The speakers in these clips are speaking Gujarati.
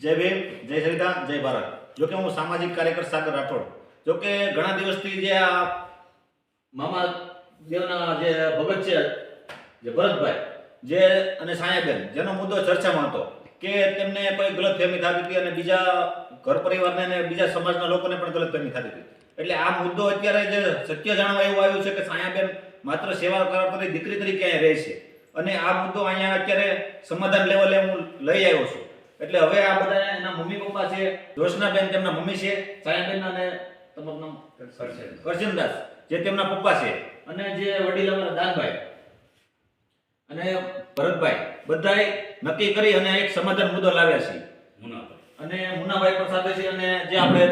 જય ભીમ, જય સરિતા, જય ભારત. જોકે હું સામાજિક કાર્યકર સાગર રાઠોડ. જોકે ઘણા દિવસથી જે આ મામા દેવના જે ભગત છે, જે ભરતભાઈ, જે અને સાયાબેન, જેનો મુદ્દો ચર્ચામાં હતો કે તેમને કોઈ ગલત ફહેમી થતી હતી અને બીજા ઘર પરિવારને અને બીજા સમાજના લોકોને પણ ગલત ફેમી થતી હતી. એટલે આ મુદ્દો અત્યારે જે સત્ય જાણવા એવું આવ્યું છે કે સાયાબેન માત્ર સેવા કરતી દીકરી તરીકે અહીંયા રહે છે. અને આ મુદ્દો અહીંયા અત્યારે સમાધાન લેવલે હું લઈ આવ્યો છું. એટલે હવે આ બધા એના મમ્મી પપ્પા છે જોશનાબેન તેમના મમ્મી છે સાયાબેન અને તમારું નામ? કરશનદાસ જે તેમના પપ્પા છે. અને જે વડીલ અમારા દાનભાઈ. અને ભરતભાઈ બધાએ નક્કી કરી અને એક સમાધાન મુદ્દો લાવ્યા છે. અને મુનાભાઈ પણ સાથે છે અને જે આપણે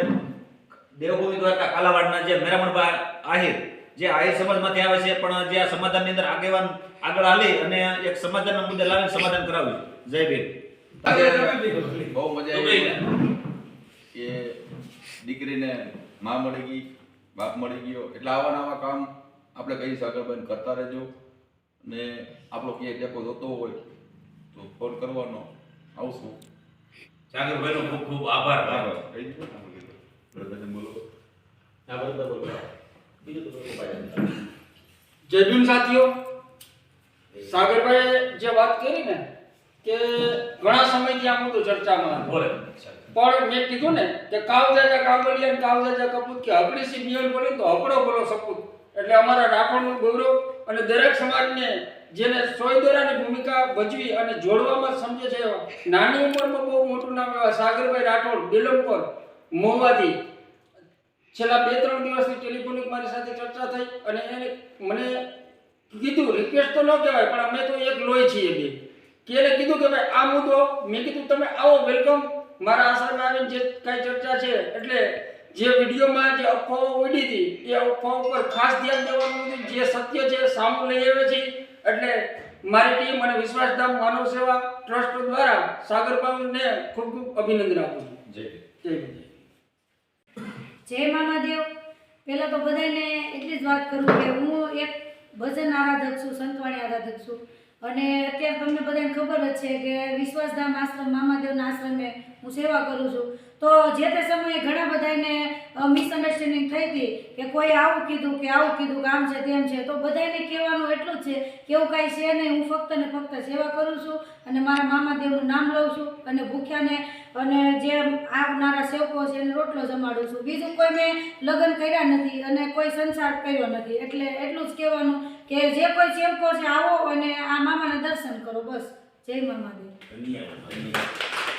દેવભૂમિ દ્વારકા કાલાવાડના જે મેરામણભાઈ આહિર જે આહિર સમાજમાંથી આવે છે પણ જે આ સમાધાનની અંદર આગેવાન આગળ હાલી અને એક સમાધાનના મુદ્દે લાવીને સમાધાન કરાવ્યું. જય ભીમ. બહુ મજા આવી કે દીકરીને માં મળી ગઈ બાપ મળી ગયો. એટલે આવા નવા આવા કામ આપણે કઈ સાગરભાઈ કરતા રહેજો. ને આપણો ક્યાંય ટેકો જોતો હોય તો ફોન કરવાનો. આવશું. સાગરભાઈનો ખૂબ ખૂબ આભાર કહી દીધું? બોલો. આ બરોબર બોલો. બીજું તો જય ભીમ સાથીઓ. સાગરભાઈએ જે વાત કરી ને કે ઘણા સમયથી આ મુદ્દો ચર્ચામાં પણ મેં કીધું ને કે કાવજાજા કાબલિયા અને કાવજાજા કપૂત કે હકડી સી નિયમ બોલી તો હકડો બોલો સપૂત. એટલે અમારા રાઠોડનું ગૌરવ અને દરેક સમાજને જેને સોય દોરાની ભૂમિકા ભજવી અને જોડવામાં સમજે છે નાની ઉંમરમાં બહુ મોટું નામ એવા સાગરભાઈ રાઠોડ બેલમપર મોવાથી છેલ્લા બે ત્રણ દિવસથી ટેલિફોનિક મારી સાથે ચર્ચા થઈ અને એને મને કીધું રિક્વેસ્ટ તો ન કહેવાય પણ અમે તો એક લોહી છીએ બે. કે એને કીધું કે ભાઈ આ મુદ્દો મેં કીધું તમે આવો વેલકમ મારા આશ્રમે આવીને જે કાંઈ ચર્ચા છે એટલે જે વિડીયોમાં જે અફવાઓ ઉડી હતી એ અફવાઓ પર ખાસ ધ્યાન દેવાનું હતું. જે સત્ય છે સામું લઈ આવે છે એટલે મારી ટીમ અને વિશ્વાસધામ માનવ સેવા ટ્રસ્ટ દ્વારા સાગરબાબુને ખૂબ ખૂબ અભિનંદન આપું છું. જય જય. જય મામાદેવ. પહેલાં તો બધાને એટલી જ વાત કરું કે હું એક ભજન આરાધક છું સંતવાણી આરાધક છું. અને અત્યારે તમને બધાને ખબર જ છે કે વિશ્વાસધામ આશ્રમ, મામાદેવના આશ્રમે હું સેવા કરું છું. તો જે તે બધાને મિસઅન્ડરસ્ટેન્ડિંગ થઈ હતી કે કોઈ આવું કીધું કે આવું કીધું કે આમ છે તેમ છે, તો બધાને કહેવાનું એટલું જ છે કે એવું કાંઈ છે નહીં, હું ફક્ત ને ફક્ત સેવા કરું છું અને મારા મામાદેવનું નામ લઉં છું અને ભૂખ્યાને, અને જે આવનારા સેવકો છે એને રોટલો જમાડું છું. બીજું કોઈ મેં લગ્ન કર્યા નથી અને કોઈ સંસાર કર્યો નથી. એટલે એટલું જ કહેવાનું કે જે કોઈ સેવકો છે આવો અને આ મામાના દર્શન કરો. બસ. જય મામાદેવ. ધન્યવાદ.